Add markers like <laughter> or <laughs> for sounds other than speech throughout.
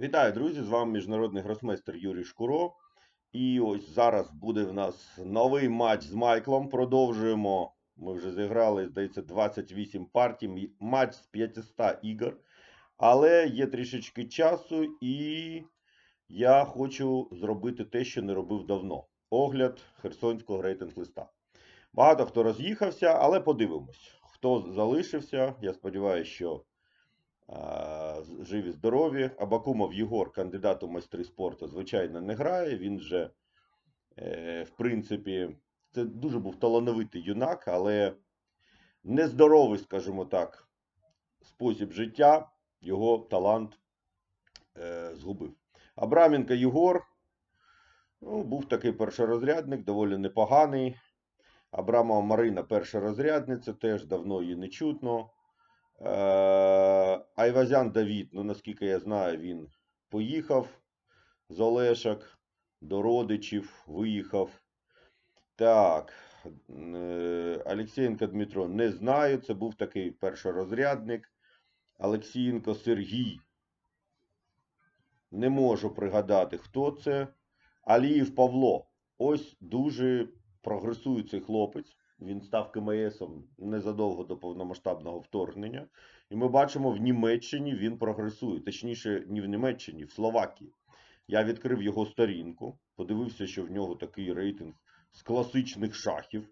Вітаю, друзі! З вами міжнародний гросмейстер Юрій Шкуро. І ось зараз буде в нас новий матч з Майклом. Продовжуємо. Ми вже зіграли, здається, 28 партій, матч з 500 ігор. Але є трішечки часу, і я хочу зробити те, що не робив давно: огляд херсонського рейтинг-листа. Багато хто роз'їхався, але подивимось, хто залишився. Я сподіваюся, що живі, здорові. Абакумов Єгор, кандидат у майстри спорту, звичайно, не грає. Він вже, е, в принципі, це дуже був талановитий юнак, але нездоровий, скажімо так, спосіб життя його талант е, згубив. Абраменко Єгор ну, був такий першорозрядник, доволі непоганий. Абрамова Марина першорозрядниця, теж давно її не чутно. Е, Айвазян Давід, ну наскільки я знаю, він поїхав з Олешок до родичів, виїхав. Так, е, Олексієнко Дмитро не знаю. Це був такий першорозрядник. Олексієнко Сергій. Не можу пригадати, хто це. Аліїв Павло. Ось дуже прогресує цей хлопець. Він став КМСом незадовго до повномасштабного вторгнення. І ми бачимо, в Німеччині він прогресує. Точніше, не в Німеччині, в Словакії. Я відкрив його сторінку, подивився, що в нього такий рейтинг з класичних шахів.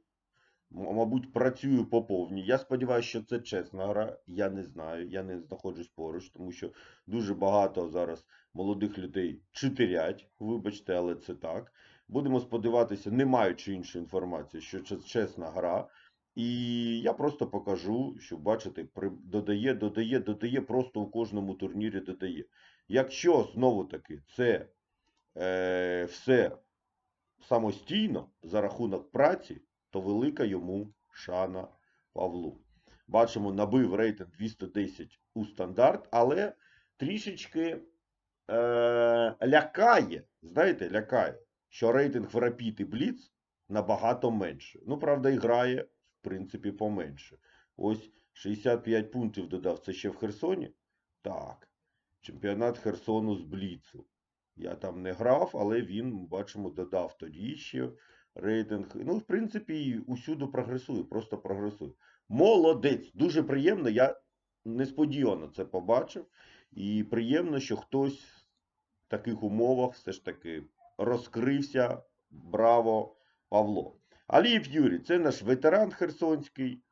Мабуть, працюю по повній. Я сподіваюся, що це чесна гра. Я не знаю, я не знаходжусь поруч, тому що дуже багато зараз молодих людей читерять. Вибачте, але це так. Будемо сподіватися, не маючи іншої інформації, що це чесна гра. І я просто покажу, що бачите, додає, додає, додає, просто у кожному турнірі додає. Якщо знову таки це е, все самостійно за рахунок праці, то велика йому шана Павлу. Бачимо, набив рейтинг 210 у стандарт, але трішечки е, лякає, знаєте, лякає, що рейтинг в Rapid і Blitz набагато менше. Ну, правда, і грає, в принципі, поменше. Ось 65 пунктів додав. Це ще в Херсоні? Так. Чемпіонат Херсону з Бліцу. Я там не грав, але він, бачимо, додав тоді ще рейтинг. Ну, в принципі, усюди прогресує, просто прогресує. Молодець! Дуже приємно. Я несподівано це побачив. І приємно, що хтось в таких умовах все ж таки розкрився. Браво, Павло. Алієв Юрій, це наш ветеран херсонський,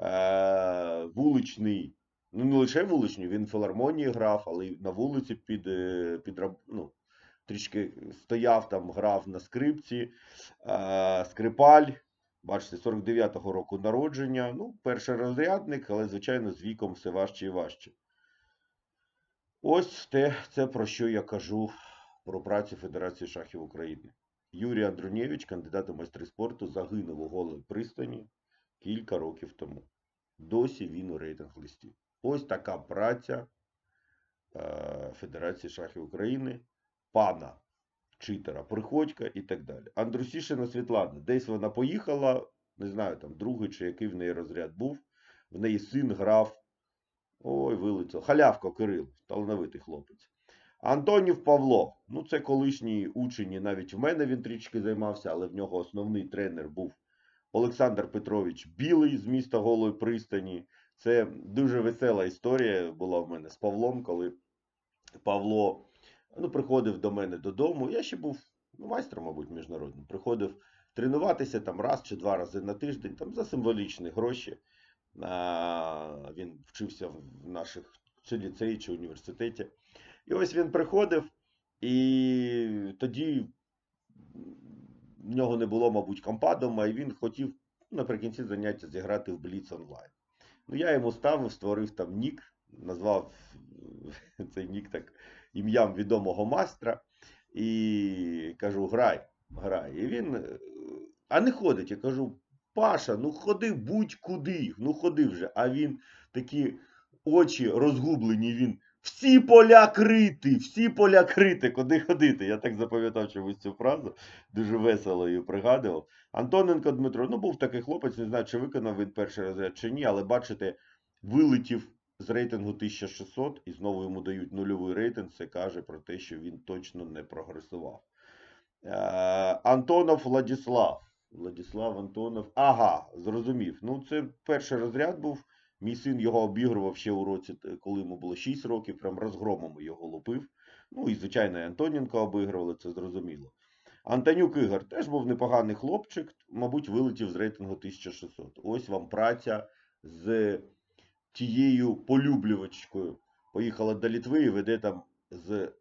е, вуличний. Ну, не лише вуличний, він в філармонії грав, але й на вулиці під, е, під ну, трішки стояв там, грав на скрипці. Е, скрипаль, бачите, 49-го року народження. Ну, перший розрядник, але, звичайно, з віком все важче і важче. Ось те, це про що я кажу про працю Федерації шахів України. Юрій Андрунєвич, кандидат у майстри спорту, загинув у голій пристані кілька років тому. Досі він у рейтинг листі. Ось така праця е, Федерації шахів України, пана читера Приходька і так далі. Андрусішина Світлана, десь вона поїхала, не знаю, там другий чи який в неї розряд був. В неї син грав. Ой, вилетів. Халявко Кирил, талановитий хлопець. Антонів Павло. Ну, це колишній учень, навіть в мене він трішки займався, але в нього основний тренер був Олександр Петрович Білий з міста Голої пристані. Це дуже весела історія була в мене з Павлом, коли Павло ну, приходив до мене додому. Я ще був ну, майстром, мабуть, міжнародним. Приходив тренуватися там раз чи два рази на тиждень, там за символічні гроші. А, він вчився в наших чи ліцеї, чи університеті. І ось він приходив, і тоді в нього не було, мабуть, компа дома, і він хотів наприкінці заняття зіграти в Blitz онлайн. Ну, я йому ставив, створив там нік, назвав <laughs> цей нік так ім'ям відомого майстра. І кажу, грай, грай. І він, е, а не ходить. Я кажу, Паша, ну ходи будь-куди, ну ходи вже. А він такі очі розгублені, він. Всі поля крити, всі поля крити, куди ходити. Я так запам'ятав чомусь цю фразу, дуже весело її пригадував. Антоненко Дмитро, ну був такий хлопець, не знаю, чи виконав він перший розряд чи ні, але бачите, вилетів з рейтингу 1600 і знову йому дають нульовий рейтинг. Це каже про те, що він точно не прогресував. Е, Антонов Владіслав. Владіслав Антонов. Ага, зрозумів. Ну, це перший розряд був. Мій син його обігрував ще у році, коли йому було 6 років, прям розгромом його лупив. Ну і, звичайно, і Антоненко обігрували, це зрозуміло. Антонюк Ігор теж був непоганий хлопчик, мабуть, вилетів з рейтингу 1600. Ось вам праця з тією полюблювачкою. Поїхала до Літви і веде там з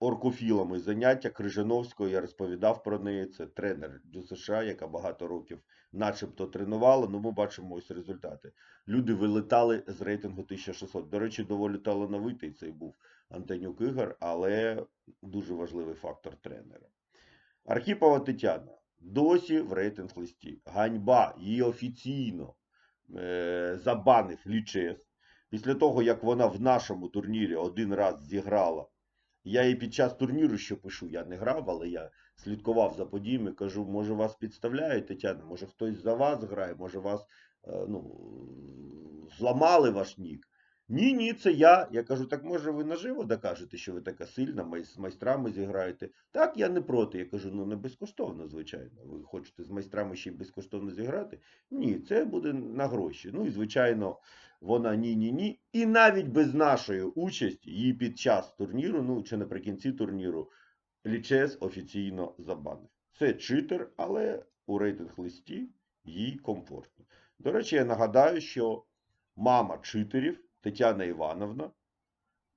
оркофілами заняття Крижановського. Я розповідав про неї. Це тренер ДЮСШ, яка багато років начебто тренувала. Ну, ми бачимо ось результати. Люди вилетали з рейтингу 1600. До речі, доволі талановитий цей був Антонюк Ігор, але дуже важливий фактор тренера. Архіпова Тетяна досі в рейтинг листі. Ганьба її офіційно забанив лічес. Після того, як вона в нашому турнірі один раз зіграла. Я їй під час турніру, ще пишу, я не грав, але я слідкував за подіями, кажу, може вас підставляють, Тетяна, може хтось за вас грає, може вас е, ну, зламали ваш нік. Ні, ні, це я. Я кажу, так може ви наживо докажете, що ви така сильна, з майстрами зіграєте. Так, я не проти. Я кажу, ну не безкоштовно, звичайно. Ви хочете з майстрами ще й безкоштовно зіграти? Ні, це буде на гроші. Ну і звичайно, вона ні, ні, ні. І навіть без нашої участі її під час турніру, ну чи наприкінці турніру, Лічес офіційно забанив. Це читер, але у рейтинг листі їй комфортно. До речі, я нагадаю, що мама читерів Тетяна Івановна,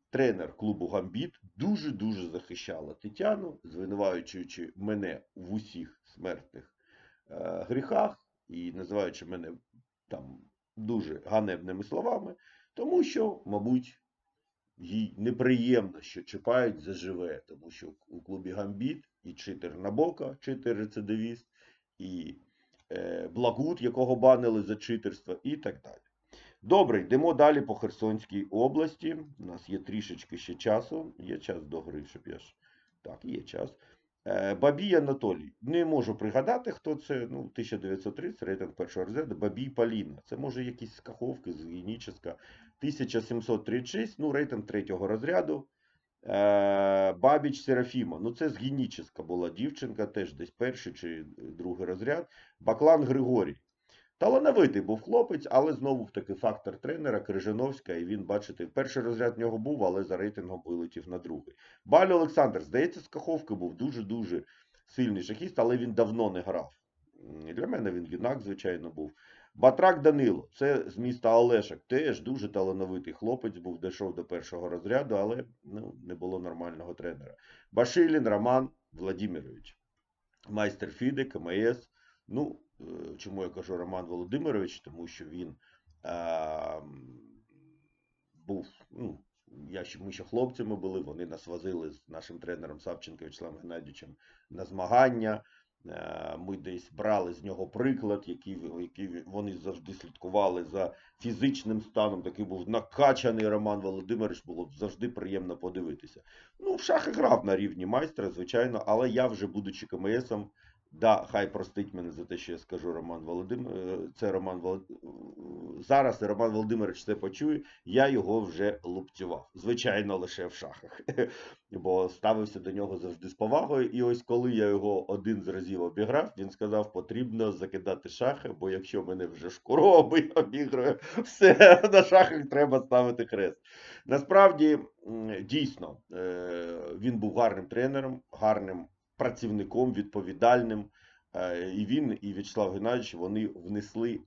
тренер клубу Гамбіт, дуже-дуже захищала Тетяну, звинувачуючи мене в усіх смертних е, гріхах і називаючи мене там дуже ганебними словами, тому що, мабуть, їй неприємно, що чіпають заживе, тому що у клубі Гамбіт і читер Набока, читер рецидивіст, і е, Благут, якого банили за читерство, і так далі. Добре, йдемо далі по Херсонській області. У нас є трішечки ще часу. Є час до гри, щоб я ж. Так, є час. Е, Бабій Анатолій. Не можу пригадати, хто це. Ну, 1930, рейтинг першого розряду. Бабій Поліна. Це може якісь скаховки з Геніческа. 1736, ну, рейтинг третього розряду. Е, Бабіч Серафіма. Ну, це з Геніческа була дівчинка, теж десь перший чи другий розряд. Баклан Григорій. Талановитий був хлопець, але знову таки фактор тренера Крижановська, і він, бачите, перший розряд в нього був, але за рейтингом вилетів на другий. Баль Олександр, здається, з Каховки був дуже-дуже сильний шахіст, але він давно не грав. Для мене він юнак, звичайно, був. Батрак Данило, це з міста Олешок, теж дуже талановитий хлопець був, дійшов до першого розряду, але ну, не було нормального тренера. Башилін Роман Владимирович, майстер Фіди, КМС. Ну, чому я кажу Роман Володимирович? Тому що він е, був, ну, я ми ще хлопцями були, вони нас возили з нашим тренером Савченко Вячеславом Геннадійовичем на змагання. Е, Ми десь брали з нього приклад, який, який вони завжди слідкували за фізичним станом. Такий був накачаний Роман Володимирович, було завжди приємно подивитися. Ну, в шахи грав на рівні майстра, звичайно, але я вже, будучи КМСом, Да, хай простить мене за те, що я скажу Роман Володимир. Це Роман Волод... Зараз Роман Володимирович це почує, я його вже лупцював. Звичайно, лише в шахах. <laughs> Бо ставився до нього завжди з повагою. І ось коли я його один з разів обіграв, він сказав, потрібно закидати шахи, бо якщо мене вже шкуроби обігрує, все <laughs> на шахах треба ставити хрест. Насправді, дійсно, е, він був гарним тренером, гарним працівником, відповідальним. Е, І він, і В'ячеслав Геннадійович, вони внесли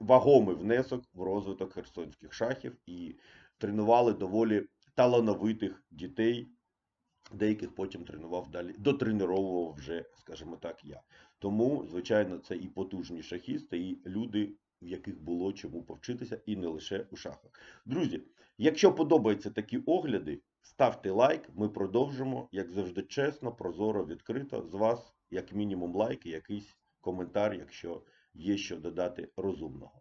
вагомий внесок в розвиток херсонських шахів і тренували доволі талановитих дітей, деяких потім тренував далі, дотренировував вже, скажімо так, я. Тому, звичайно, це і потужні шахісти, і люди, в яких було чому повчитися, і не лише у шахах. Друзі, якщо подобаються такі огляди, ставте лайк, ми продовжимо, як завжди, чесно, прозоро, відкрито. З вас, як мінімум, лайк і якийсь коментар, якщо є що додати розумного.